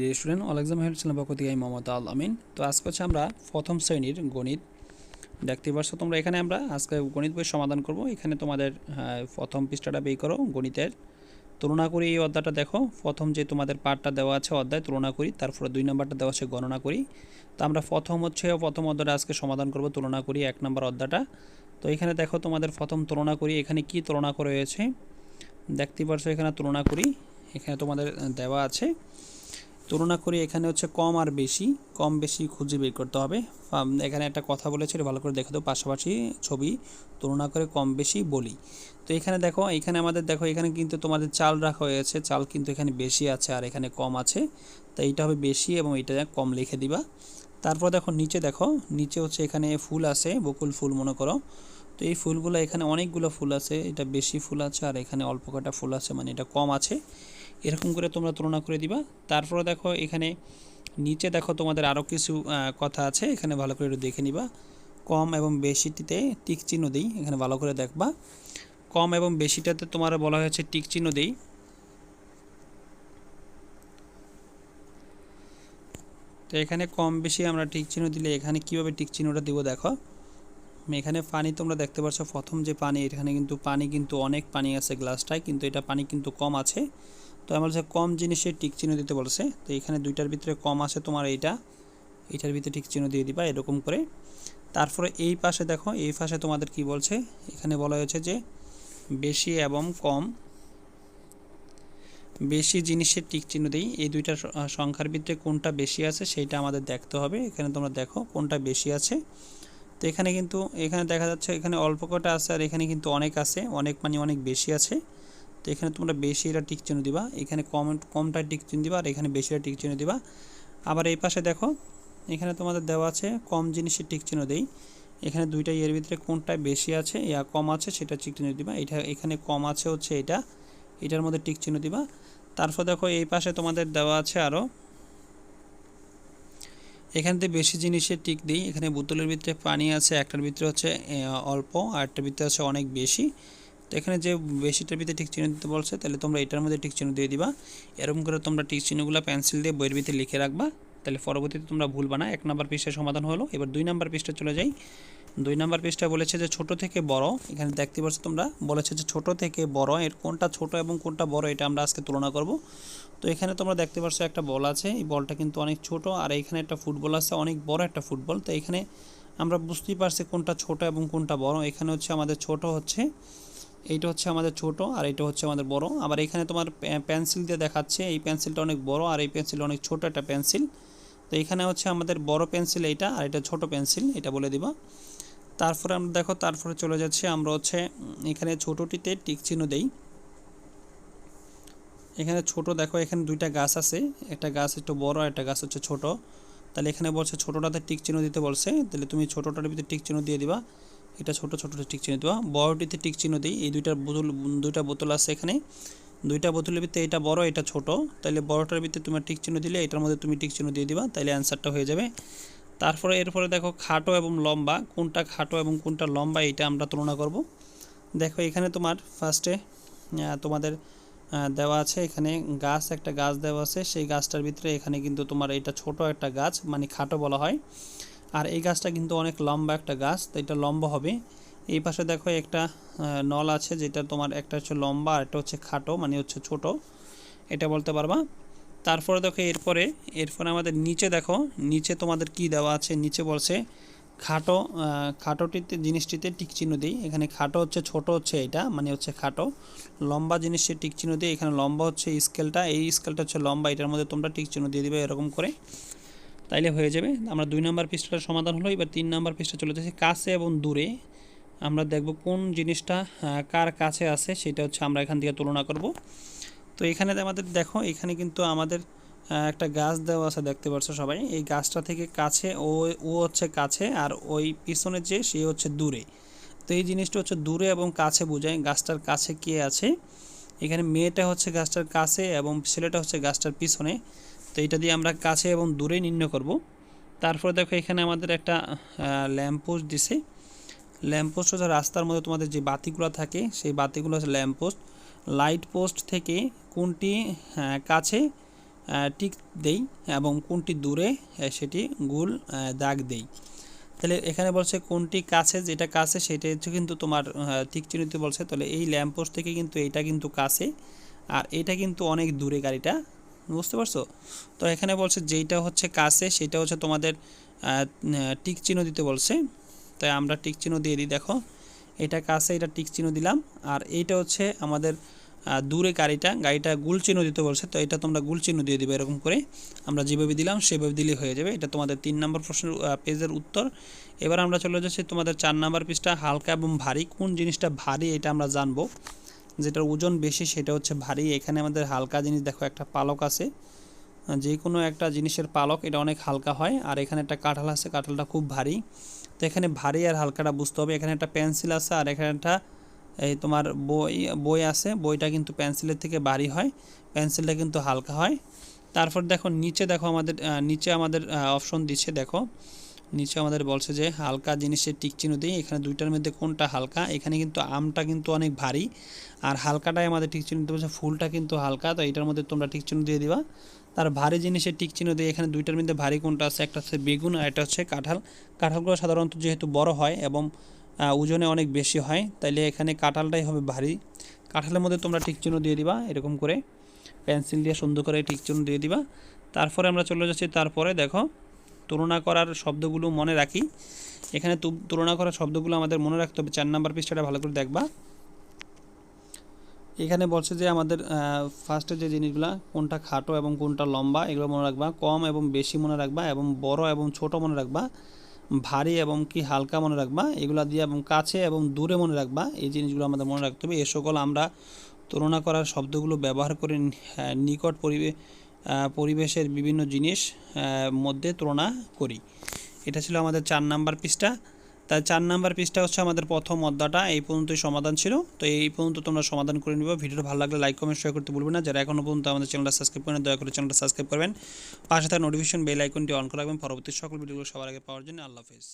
Dear student all exam help ছিলাম পক্ষ থেকে আমি মোহাম্মদ আল আমিন। তো আজকে হচ্ছে আমরা প্রথম শ্রেণির গণিত দেখতে পাচ্ছ তোমরা এখানে আমরা আজকে গণিত বই সমাধান করব। এখানে তোমাদের প্রথম পৃষ্ঠাটা বের করো গণিতের। তুলনা করি এই অধ্যায়টা দেখো। প্রথম যে তোমাদের পার্টটা দেওয়া আছে অধ্যায়, তুলনা করি। তারপরে দুই নম্বরটা দেওয়া আছে গণনা করি। তো আমরা প্রথম হচ্ছে, প্রথম অধ্যায়টা আজকে সমাধান করব, তুলনা করি এক নম্বর অধ্যায়টা। তো এখানে দেখো তোমাদের প্রথম তুলনা করি। এখানে কি তুলনা করে রয়েছে দেখতে পাচ্ছ এখানে তুলনা করি। এখানে তোমাদের দেওয়া আছে। তুলনা করি এখানে হচ্ছে কম আর বেশি, কম বেশি খুঁজে বের করতে হবে। এখানে একটা কথা বলেছে ভালো করে দেখে দাও, পাশাপাশি ছবি তুলনা করে কম বেশি বলি। তো এখানে দেখো, এখানে আমাদের দেখো, এখানে কিন্তু তোমাদের চাল রাখা হয়েছে, চাল কিন্তু এখানে বেশি আছে আর এখানে কম আছে। তো এইটা হবে বেশি এবং এটা কম লিখে দিবা। তারপর দেখো নিচে দেখো, নিচে হচ্ছে এখানে ফুল আছে, বকুল ফুল মনে করো। তো এই ফুলগুলো এখানে অনেকগুলো ফুল আছে, এটা বেশি ফুল আছে আর এখানে অল্প কটা ফুল আছে মানে এটা কম আছে। এরকম করে তোমরা তুলনা করে দিবা। তারপরে দেখো এখানে নিচে দেখো তোমাদের আরও কিছু কথা আছে। এখানে ভালো করে একটু দেখে নিবা। কম এবং বেশিটিতে টিক চিহ্ন দিই। এখানে ভালো করে দেখবা। কম এবং বেশিটাতে তোমার বলা হয়েছে টিক চিহ্ন দিই। তো এখানে কম বেশি আমরা টিক চিহ্ন দিলে এখানে কীভাবে টিক চিহ্নটা দিব দেখো। এখানে পানি তোমরা দেখতে পাচ্ছ প্রথম যে পানি, এখানে কিন্তু পানি কিন্তু অনেক পানি আছে গ্লাসটায়। কিন্তু এটা পানি কিন্তু কম আছে। তো আমার বলছে কম জিনিসের টিক চিহ্ন দিতে বলছে। তো এখানে দুইটার ভিতরে কম আছে তোমার এইটা, এইটার ভিতরে টিক চিহ্ন দিয়ে দিবা এরকম করে। তারপরে এই পাশে দেখো, এই পাশে তোমাদের কি বলছে? এখানে বলা হয়েছে যে বেশি এবং কম, বেশি জিনিসের টিক চিহ্ন দিই। এই দুইটা সংখ্যার ভিতরে কোনটা বেশি আছে সেইটা আমাদের দেখতে হবে। এখানে তোমরা দেখো কোনটা বেশি আছে। তো এখানে কিন্তু, এখানে দেখা যাচ্ছে এখানে অল্প কটা আছে আর এখানে কিন্তু অনেক আছে, অনেক মানে অনেক বেশি আছে। তো এখানে তোমরা বেশি এটা টিক চিহ্ন দিবা। এখানে কম কমটা টিক চিহ্ন দিবা আর এখানে বেশিটা টিক চিহ্ন দিবা। আবার এই পাশে দেখো, এখানে তোমাদের দেওয়া আছে, কম জিনিসের টিক চিহ্ন দেই। এখানে দুইটা ইয়ের ভিতরে কোনটা বেশি আছে ইয়া কম আছে সেটা টিক চিহ্ন দিবা। এটা এখানে কম আছে হচ্ছে এটা, এটার মধ্যে টিক চিহ্ন দিবা। তারপর দেখো এই পাশে তোমাদের দেওয়া আছে আরও এখান থেকে বেশি জিনিসের টিক দিই। এখানে বোতলের ভিতরে পানি আছে, একটার ভিতরে হচ্ছে অল্প আরেকটার ভিতরে আছে অনেক বেশি। তো এখানে যে বেশিটার ভিতরে টিক চিহ্ন দিতে বলছে, তাহলে তোমরা এটার মধ্যে টিক চিহ্ন দিয়ে দিবা। এরকম করে তোমরা টিক চিহ্নগুলো পেন্সিল দিয়ে বইয়ের ভিতরে লিখে রাখবা। তাহলে পরবর্তীতে তোমরা ভুলবা না। এক নাম্বার পৃষ্ঠার সমাধান হলো। এবার দুই নাম্বার পৃষ্ঠা চলে যাই। দুই নাম্বার পৃষ্ঠা বলেছে যে, ছোট থেকে বড়। এখানে দেখতে পাচ্ছ তোমরা, বলেছে যে, ছোট থেকে বড়। এর কোনটা ছোট এবং কোনটা বড়, এটা আমরা আজকে তুলনা করব। তো এখানে তোমরা দেখতে পাচ্ছ একটা বল আছে। এই বলটা কিন্তু অনেক ছোট। আর এখানে একটা ফুটবল আছে, অনেক বড় একটা ফুটবল। তো এখানে আমরা বুঝতেই পারছি কোনটা ছোট এবং কোনটা বড়। এখানে হচ্ছে আমাদের ছোট হচ্ছে এইটা হচ্ছে আমাদের ছোট আর এটা হচ্ছে আমাদের বড়। আবার এখানে তোমার পেন্সিল দিয়ে দেখাচ্ছে, এই পেন্সিলটা অনেক বড় আর এই পেন্সিলটা অনেক ছোট একটা পেন্সিল তো এখানে হচ্ছে আমাদের বড় পেন্সিল এইটা আর এটা ছোট পেন্সিল এটা বলে দিবা। তারপরে আমরা দেখো, তারপরে চলে যাচ্ছে আমরা হচ্ছে এখানে ছোটোটিতে টিক চিহ্ন দেই। এখানে ছোট দেখো, এখানে দুইটা গাছ আছে, একটা গাছ একটু বড় একটা গাছ হচ্ছে ছোট। তাহলে এখানে বলছে ছোটোটাতে টিক চিহ্ন দিতে বলছে, তাহলে তুমি ছোটোটার ভিতরে টিক চিহ্ন দিয়ে দিবা। এটা ছোট ছোটোটা টিক চিহ্ন দিবা বড়টিতে টিক চিহ্ন দিই। এই দুইটা বোতল দুইটা বোতল আছে এখানে। দুইটা বোতলের ভিতরে এটা বড়, এটা ছোট। তাহলে বড়টার ভিতরে তোমার টিক চিহ্ন দিলে এটার মধ্যে তুমি টিক চিহ্ন দিয়ে দিবা তাহলে অ্যান্সারটা হয়ে যাবে। তারপরে এরপরে দেখো খাটো এবং লম্বা, কোনটা খাটো এবং কোনটা লম্বা এটা আমরা তুলনা করব। দেখো এখানে তোমার ফার্স্টে তোমাদের দেওয়া আছে এখানে গাছ, একটা গাছ দেওয়া আছে। সেই গাছটার ভিতরে এখানে কিন্তু তোমার এটা ছোট একটা গাছ মানে খাটো বলা হয়। আর এই গাছটা কিন্তু অনেক লম্বা একটা গাছ, তো এটা লম্বা হবে। এই পাশে দেখো একটা নল আছে যেটা তোমার একটা হচ্ছে লম্বা আর একটা হচ্ছে খাটো মানে হচ্ছে ছোট। এটা বলতে পারবা? তারপরে দেখো এরপরে এরপরে আমাদের নিচে দেখো, নিচে তোমাদের কি দেওয়া আছে? নিচে বলছে খাটো খাটোটিতে জিনিসটিতে টিক চিহ্ন দিই। এখানে খাটো হচ্ছে ছোট হচ্ছে এটা মানে হচ্ছে খাটো। লম্বা জিনিসে টিক চিহ্ন দিই, এখানে লম্বা হচ্ছে স্কেলটা। এই স্কেলটা হচ্ছে লম্বা, এটার মধ্যে তোমরা টিক চিহ্ন দিয়ে দিবে এরকম করে। তাইলে হয়ে যাবে। আমরা দুই নম্বর পৃষ্ঠাটার সমাধান হলো, এবার তিন নম্বর পৃষ্ঠা চলে যাচ্ছে কাছে এবং দূরে। আমরা দেখব কোন জিনিসটা কার কাছে আছে সেটা হচ্ছে আমরা এখান থেকে তুলনা করব। তো এখানে আমাদের দেখো, এখানে কিন্তু আমাদের একটা গাছ দেওয়া আছে, দেখতে পাচ্ছ সবাই? এই গাছটা থেকে কাছে, ও ও হচ্ছে কাছে আর ওই পিছনে যে, সে হচ্ছে দূরে। তো এই জিনিসটা হচ্ছে দূরে এবং কাছে বোঝায় গাছটার কাছে কে আছে। এখানে মেয়েটা হচ্ছে গাছটার কাছে এবং ছেলেটা হচ্ছে গাছটার পিছনে। তো এটা দিয়ে আমরা কাছে এবং দূরে নির্ণয় করব। তারপরে দেখো এখানে আমাদের একটা ল্যাম্পপোস্ট দিছে। ল্যাম্পপোস্ট হচ্ছে রাস্তার মধ্যে তোমাদের যে বাতিগুলো থাকে, সেই বাতিগুলো হচ্ছে ল্যাম্পপোস্ট লাইট পোস্ট থেকে কোনটি কাছে টিক দেই এবং কোনটি দূরে সেটি গুল দাগ দেই। তাহলে এখানে বলছে কোনটি কাছে, যেটা কাছে, সেটা হচ্ছে কিন্তু তোমার টিক চিহ্নিত বলছে। তাহলে এই ল্যাম্পপোস্ট থেকে কিন্তু এইটা কিন্তু কাছে, আর এটা কিন্তু অনেক দূরে গাড়িটা বুঝতে পারছ? তো এখানে বলছে যেইটা হচ্ছে কাছে, সেটা হচ্ছে তোমাদের টিক চিহ্ন দিতে বলছে। তাই আমরা টিক চিহ্ন দিয়ে দিই, দেখো। এটা কাছে, এটা টিক চিহ্ন দিলাম। আর এইটা হচ্ছে আমাদের দূরে গাড়িটা গাড়িটা গুল চিহ্ন দিতে বলছে। তো এটা তোমরা গুল চিহ্ন দিয়ে দিবে এরকম করে। আমরা যেভাবে দিলাম, সেভাবে দিলেই হয়ে যাবে। এটা তোমাদের তিন নম্বর প্রশ্নের পেজের উত্তর। এবার আমরা চলে যাচ্ছি তোমাদের চার নম্বর পৃষ্ঠা হালকা এবং ভারী। কোন জিনিসটা ভারী, এটা আমরা জানব। যেটার ওজন বেশি সেটা হচ্ছে ভারী। এখানে আমাদের হালকা জিনিস, দেখো একটা পালক আছে। যে কোনো একটা জিনিসের পালক, এটা অনেক হালকা হয়। আর এখানে একটা কাঁঠাল আছে, কাঁঠালটা খুব ভারী। তো এখানে ভারী আর হালকাটা বুঝতে হবে। এখানে একটা পেন্সিল আছে আর এখানে একটা, এই তোমার বই বই আছে। বইটা কিন্তু পেন্সিলের থেকে ভারী হয়। পেন্সিলটা কিন্তু হালকা হয়। তারপর দেখো, নিচে দেখো আমাদের নিচে আমাদের অপশন দিচ্ছে, দেখো। নিচে আমাদের বলছে যে হালকা জিনিসের টিক চিহ্ন দিই। এখানে দুইটার মধ্যে কোনটা হালকা? এখানে কিন্তু আমটা কিন্তু অনেক ভারী। আর হালকাটাই আমাদের টিক চিহ্ন দিতে বলছে, ফুলটা কিন্তু হালকা, তো এটার মধ্যে তোমরা টিক চিহ্ন দিয়ে দিবা। তার ভারী জিনিসের টিক চিহ্ন দিয়ে এখানে দুইটার মধ্যে ভারী কোনটা আছে? একটা হচ্ছে বেগুন আর একটা হচ্ছে কাঁঠাল। কাঁঠালগুলো সাধারণত যেহেতু বড় হয় এবং ওজনে অনেক বেশি হয়, তাইলে এখানে কাঁঠালটাই হবে ভারী। কাঁঠালের মধ্যে তোমরা টিক চিহ্ন দিয়ে দিবা এরকম করে। পেন্সিল দিয়ে সুন্দর করে টিক চিহ্ন দিয়ে দিবা। তারপরে আমরা চলে যাচ্ছি, তারপরে দেখো তুলনা করার শব্দগুলো মনে রাখি। এখানে তুলনা করার শব্দগুলো আমাদের মনে রাখতে হবে। চার নাম্বার পৃষ্ঠাটা ভালো করে দেখবা। এখানে বলছে যে আমাদের ফার্স্টে যে জিনিসগুলো কোনটা খাটো এবং কোনটা লম্বা এগুলো মনে রাখবা। কম এবং বেশি মনে রাখবা এবং বড় এবং ছোট মনে রাখবা। ভারী এবং কি হালকা মনে রাখবা। এগুলো দিয়ে এবং কাছে এবং দূরে মনে রাখবা। এই জিনিসগুলো আমাদের মনে রাখতে হবে। এ সকল আমরা তুলনা করার শব্দগুলো ব্যবহার করে নি- নিকট পরিবে আহ, পরিবেশের বিভিন্ন জিনিস মধ্যে তুলনা করি। এটা ছিল আমাদের চার নাম্বার পৃষ্ঠা। তাই চার নাম্বার পৃষ্ঠা হচ্ছে আমাদের প্রথম অধ্যায়টা। এই পর্যন্তই সমাধান ছিল। তো এই পর্যন্ত তোমরা সমাধান করে নিবে। ভিডিওটা ভালো লাগলে লাইক কমেন্ট শেয়ার করতে ভুলবে না। যারা এখনও পর্যন্ত আমাদের চ্যানেলটা সাবস্ক্রাইব করেন, দয়া করে চ্যানেলটা সাবস্ক্রাইব করবেন। পাশে থাকা নোটিফিকেশন বেল আইকনটি অন করে রাখবেন। পরবর্তী সকল ভিডিওগুলো সবার আগে পাওয়ার জন্য আল্লাহ হাফেজ।